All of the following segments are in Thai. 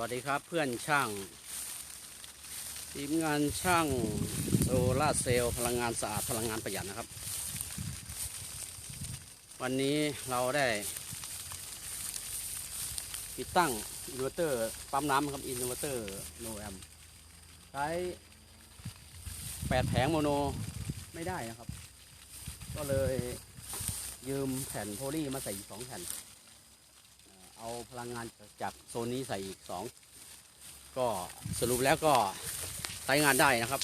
วัสดีครับเพื่อนช่างทีมงานช่างโซลาเซลล์พลังงานสะอาดพลังงานประหยัดนะครับ วันนี้เราได้ติดตั้งอินเวอร์เตอร์ปั๊มน้ำครับอินเวอร์เตอร์โนแอมใช้แปดแผงโมโนไม่ได้นะครับ ก็เลยยืมแผ่นโพลีมาใส่สองแผ่น พลังงานจากโซนนี้ใส่อีกสองก็สรุปแล้วก็ใช้งานได้นะครับ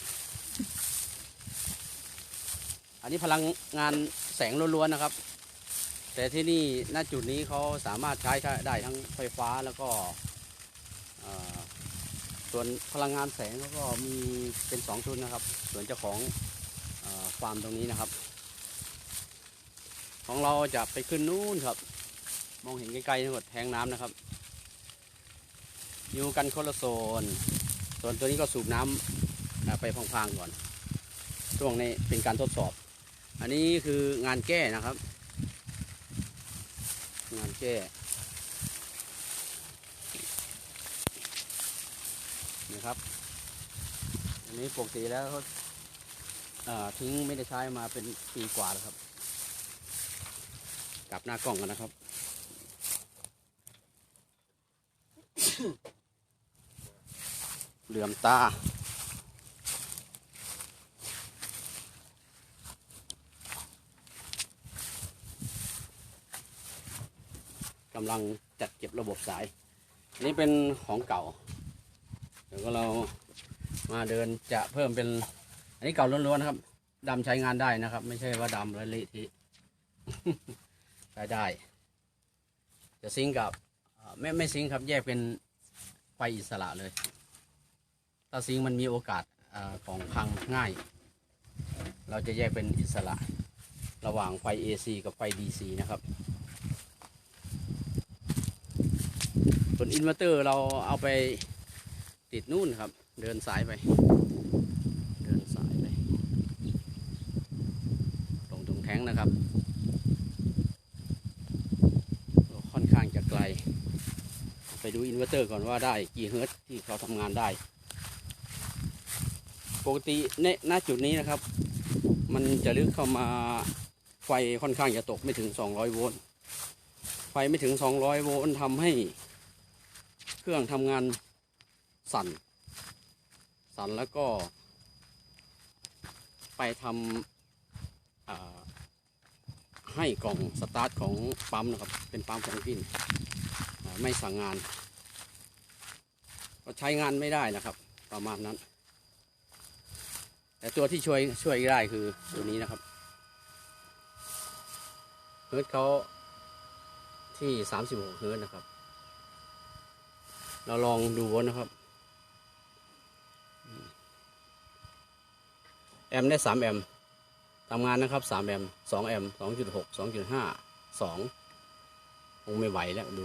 อันนี้พลังงานแสงล้วนๆนะครับ แต่ที่นี่ณจุดนี้เขาสามารถใช้ได้ทั้งไฟฟ้าแล้วก็ส่วนพลังงานแสงเขาก็มีเป็นสองชุดนะครับ ส่วนเจ้าของฟาร์มตรงนี้นะครับ ของเราจะไปขึ้นนู่นครับ มองเห็นไกลๆทั้งหมดแทงน้ำนะครับอยู่กันคนละโซนส่วนตัวนี้ก็สูบน้ำอ่าไปพางๆก่อน ช่วงนี้เป็นการทดสอบ อันนี้คืองานแก้นะครับ งานแก้นี่ครับ อันนี้ปกติแล้วทิ้งไม่ได้ใช้มาเป็นปีกว่าแล้วครับ กลับหน้ากล้องกันนะครับ เหลื่อมตา กำลังจัดเก็บระบบสายอันนี้เป็นของเก่า เดี๋ยวก็เรามาเดินจะเพิ่มเป็น อันนี้เก่าล้วนๆนะครับดำใช้งานได้นะครับ ไม่ใช่ว่าดำแล้วละทีใช้ได้ จะซิงกับไม่ไม่ซิงก์ครับแยกเป็น ไฟอิสระเลยถ้าซิงก์มันมีโอกาสอของพังง่าย เราจะแยกเป็นอิสระ ระหว่างไฟ AC กับไฟ DC นะครับส่วนอินเวอร์เตอร์เราเอาไปติดนู่นครับ เดินสายไป เดินสายไป ตรงตรงแท้งนะครับ ค่อนข้างจะไกล ไปดูอินเวอร์เตอร์ก่อนว่าได้กี่เฮิร์ตที่เขาทำงานได้ ปกติในณจุดนี้นะครับ มันจะลึกเข้ามาไฟค่อนข้างจะตกไม่ถึง 200 โวลต์ไฟไม่ถึง 200 โวลต์ทำให้เครื่องทำงานสั่น สั่นแล้วก็ ไปทำให้กล่องสตาร์ทของปั๊มนะครับ เป็นปั๊มของกิน ไม่สั่งงาน ก็ใช้งานไม่ได้นะครับ ประมาณนั้น แต่ตัวที่ช่วยช่วยได้คือตัวนี้นะครับเฮิร์ตเขาที่สามสิบหกเฮิร์ตนะครับ เราลองดูนะครับ แอมได้สามแอมทำงานนะครับสามแอมสองแอมสองจุดหกสองจุดห้าสองคงไม่ไหวแล้วดู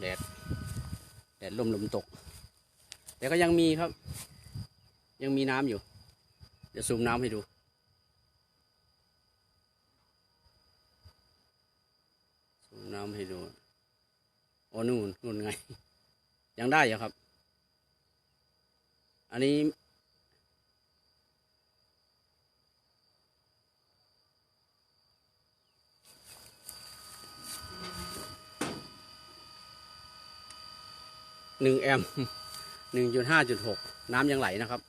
แดดแดดลมลมตก แต่ก็ยังมีครับ ยังมีน้ำอยู่ เดี๋ยวซูมน้ำให้ดู ซูมน้ำให้ดูโอ้นู่นนู่นไง ยังได้อยู่ครับ อันนี้ หนึ่งแอมป์หนึ่งจุดห้าจุดหกน้ำยังไหลนะครับ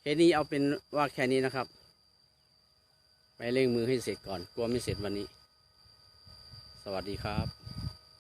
แค่นี้เอาเป็นว่าแค่นี้นะครับ ไปเร่งมือให้เสร็จก่อน กลัวไม่เสร็จวันนี้ สวัสดีครับ